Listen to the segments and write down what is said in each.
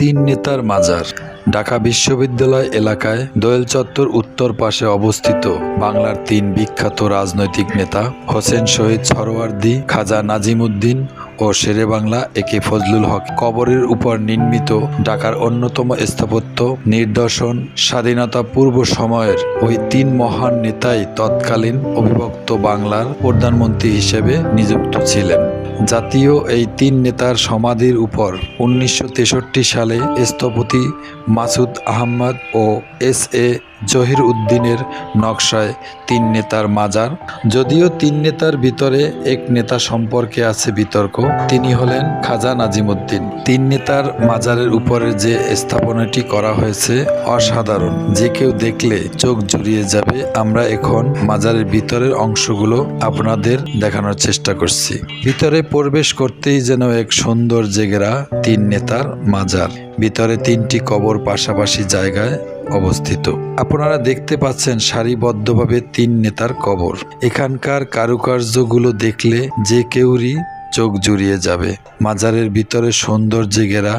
তিন নেতার মাজার। ঢাকা বিশ্ববিদ্যালয় এলাকায় দোয়েল চত্বর উত্তর পাশে অবস্থিত বাংলার তিন বিখ্যাত রাজনৈতিক নেতা হোসেন শহীদ সরোয়ার্দী খাজা নাজিমুদ্দিন ও শেরে বাংলা একে ফজলুল হক। কবরের উপর নির্মিত ঢাকার অন্যতম স্থাপত্য নিদর্শন স্বাধীনতা পূর্ব সময়ের ওই তিন মহান নেতাই তৎকালীন অবিভক্ত বাংলার প্রধানমন্ত্রী হিসেবে নিযুক্ত ছিলেন। জাতীয় এই তিন নেতার সমাধির উপর উনিশশো তেষট্টি সালে স্থপতি মাসুদ আহম্মদ ও এস এ জহির উদ্দিনের নকশায় তিন নেতার মাজার। যদিও তিন নেতার ভিতরে এক নেতা সম্পর্কে আছে বিতর্ক, তিনি হলেন খাজা নাজিমুদ্দিন। তিন নেতার মাজারের উপরে যে স্থাপনাটি করা হয়েছে অসাধারণ। যে কেউ দেখলে চোখ জুড়িয়ে যাবে, আমরা এখন মাজারের ভিতরের অংশগুলো আপনাদের দেখানোর চেষ্টা করছি। ভিতরে প্রবেশ করতেই যেন এক সুন্দর জেগেরা তিন নেতার মাজার। ভিতরে তিনটি কবর পাশাপাশি জায়গায় অবস্থিত। আপনারা দেখতে পাচ্ছেন সারিবদ্ধভাবে তিন নেতার কবর। এখানকার কারুকার্যগুলো দেখলে যে কেউরই চোখ জুড়িয়ে যাবে। মাজারের ভিতরে সৌন্দর্যে ঘেরা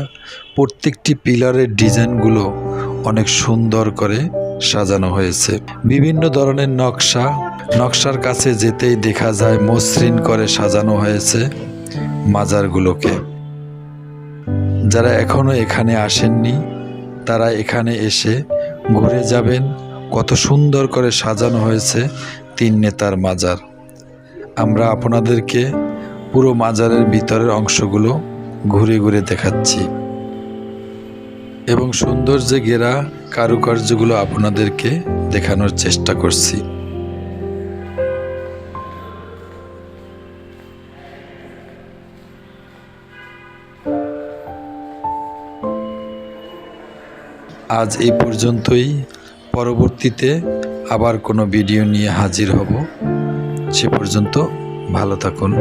প্রত্যেকটি পিলারের ডিজাইনগুলো অনেক সুন্দর করে সাজানো হয়েছে। বিভিন্ন ধরনের নকশা, নকশার কাছে যেতেই দেখা যায় মসৃণ করে সাজানো হয়েছে মাজারগুলোকে। যারা এখনও এখানে আসেননি, তারা এখানে এসে ঘুরে যাবেন, কত সুন্দর করে সাজানো হয়েছে তিন নেতার মাজার। আমরা আপনাদেরকে পুরো মাজারের ভিতরের অংশগুলো ঘুরে ঘুরে দেখাচ্ছি। এবং সৌন্দর্যে ঘেরা কারুকার্যগুলো আপনাদেরকে দেখানোর চেষ্টা করছি। আজ এই পর্যন্তই। পরবর্তীতে আবার কোনো ভিডিও নিয়ে হাজির হব। সে পর্যন্ত ভালো থাকুন।